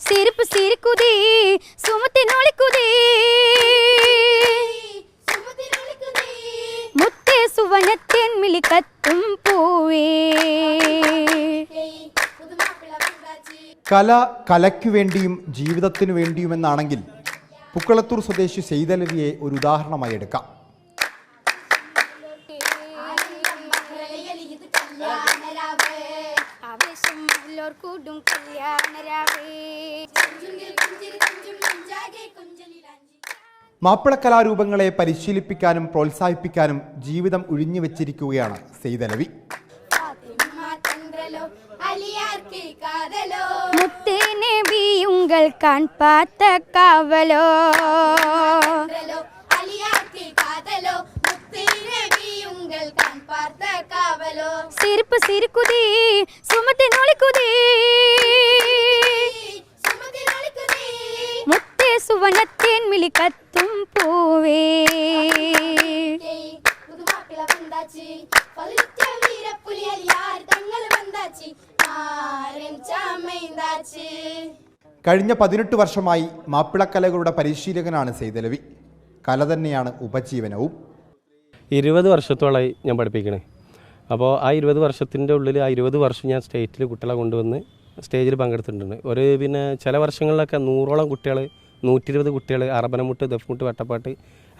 സിരിപ്പ് சுமத்தி நொழிக்குதி മുത്തേ സുവനത്തിൻ മിളി കത്തും പൂവേ. കല കലയ്ക്കു വേണ്ടിയും ജീവിതത്തിനു വേണ്ടിയുമെന്നാണെങ്കിൽ പുക്കളത്തൂർ സ്വദേശി സെയ്തലവിയെ ഒരു ഉദാഹരണമായി എടുക്കാം. എല്ലാവർക്കൂടും കല്യാണരാവേ. മാപ്പിളക്കലാരൂപങ്ങളെ പരിശീലിപ്പിക്കാനും പ്രോത്സാഹിപ്പിക്കാനും ജീവിതം ഉഴിഞ്ഞു വെച്ചിരിക്കുകയാണ് സെയ്തലവി മുത്തേനെ ബിയുങ്കൾ കാൺ പാത്ത കാവലോ സുമത്തിനൊളിക്കുതീ മുത്തേ മിളി കത്തും പൂവേ. കഴിഞ്ഞ പതിനെട്ട് വർഷമായി മാപ്പിളക്കലകളുടെ പരിശീലകനാണ് സെയ്തലവി കല തന്നെയാണ് ഉപജീവനവും. ഇരുപത് വർഷത്തോളമായി ഞാൻ പഠിപ്പിക്കണേ. അപ്പോൾ ആ ഇരുപത് വർഷത്തിന്റെ ഉള്ളിൽ ആ ഇരുപത് വർഷം ഞാൻ സ്റ്റേറ്റിൽ കുട്ടികളെ കൊണ്ടുവന്ന് സ്റ്റേജിൽ പങ്കെടുത്തിട്ടുണ്ട്. ഒരു പിന്നെ ചില വർഷങ്ങളിലൊക്കെ നൂറോളം കുട്ടികൾ നൂറ്റി ഇരുപത് കുട്ടികൾ അറബനമുട്ട് ദഫ്മുട്ട് വട്ടപ്പാട്ട്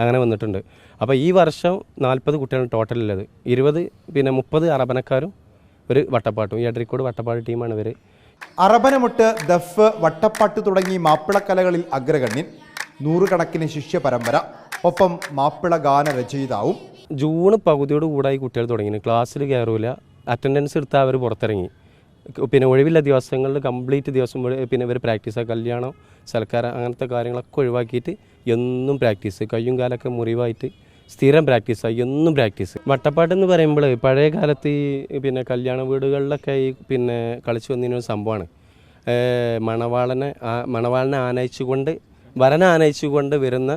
അങ്ങനെ വന്നിട്ടുണ്ട്. അപ്പോൾ ഈ വർഷം നാൽപ്പത് കുട്ടികളാണ് ടോട്ടലുള്ളത് ഇരുപത് പിന്നെ മുപ്പത് അറബനക്കാരും ഒരു വട്ടപ്പാട്ടും. ഈ അടരിക്കോട് വട്ടപ്പാട്ട് ടീമാണ് ഇവർ അറബനമുട്ട് ദഫ് വട്ടപ്പാട്ട് തുടങ്ങി മാപ്പിളക്കലകളിൽ അഗ്രഗണ്യൻ നൂറുകണക്കിന് ശിഷ്യ പരമ്പര ഒപ്പം മാപ്പിള ഗാന രചയിതാവും. ജൂൺ പകുതിയോട് കൂടായി കുട്ടികൾ തുടങ്ങി ക്ലാസ്സിൽ കയറൂല. അറ്റൻഡൻസ് എടുത്താൽ അവർ പുറത്തിറങ്ങി. പിന്നെ ഒഴിവില്ല ദിവസങ്ങളിൽ കംപ്ലീറ്റ് ദിവസം പിന്നെ ഇവർ പ്രാക്ടീസ് കല്യാണം സൽക്കാരം അങ്ങനത്തെ കാര്യങ്ങളൊക്കെ ഒഴിവാക്കിയിട്ട് എന്നും പ്രാക്ടീസ് കയ്യും കാലൊക്കെ മുറിവായിട്ട് സ്ഥിരം പ്രാക്ടീസായി എന്നും പ്രാക്ടീസ് വട്ടപ്പാട്ട് എന്ന് പറയുമ്പോൾ പഴയ കാലത്ത് ഈ പിന്നെ കല്യാണ വീടുകളിലൊക്കെ ഈ പിന്നെ കളിച്ചു വന്നിരുന്ന ഒരു സംഭവമാണ് മണവാളനെ മണവാളനെ ആനയിച്ചുകൊണ്ട് വരനെ ആനയിച്ചുകൊണ്ട് വരുന്ന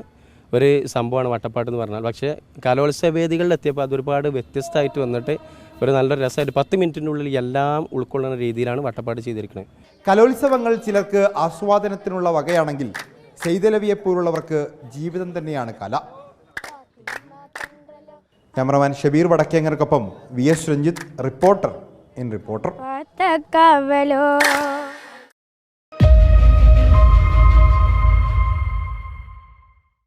ഒരു സംഭവമാണ് വട്ടപ്പാട്ട് എന്ന് പറഞ്ഞാൽ. പക്ഷേ കലോത്സവ വേദികളിൽ എത്തിയപ്പോൾ അതൊരുപാട് വ്യത്യസ്തമായിട്ട് വന്നിട്ട് ഒരു നല്ലൊരു രസമായിട്ട് പത്ത് മിനിറ്റിനുള്ളിൽ എല്ലാം ഉൾക്കൊള്ളുന്ന രീതിയിലാണ് വട്ടപ്പാട് ചെയ്തിരിക്കുന്നത് കലോത്സവങ്ങൾ ചിലർക്ക് ആസ്വാദനത്തിനുള്ള വകയാണെങ്കിൽ സെയ്തലവിയെ പോലുള്ളവർക്ക് ജീവിതം തന്നെയാണ് കല. Cameraman Shabeer വടക്കേങ്ങർക്കൊപ്പം V S Ranjith reporter in Reporter.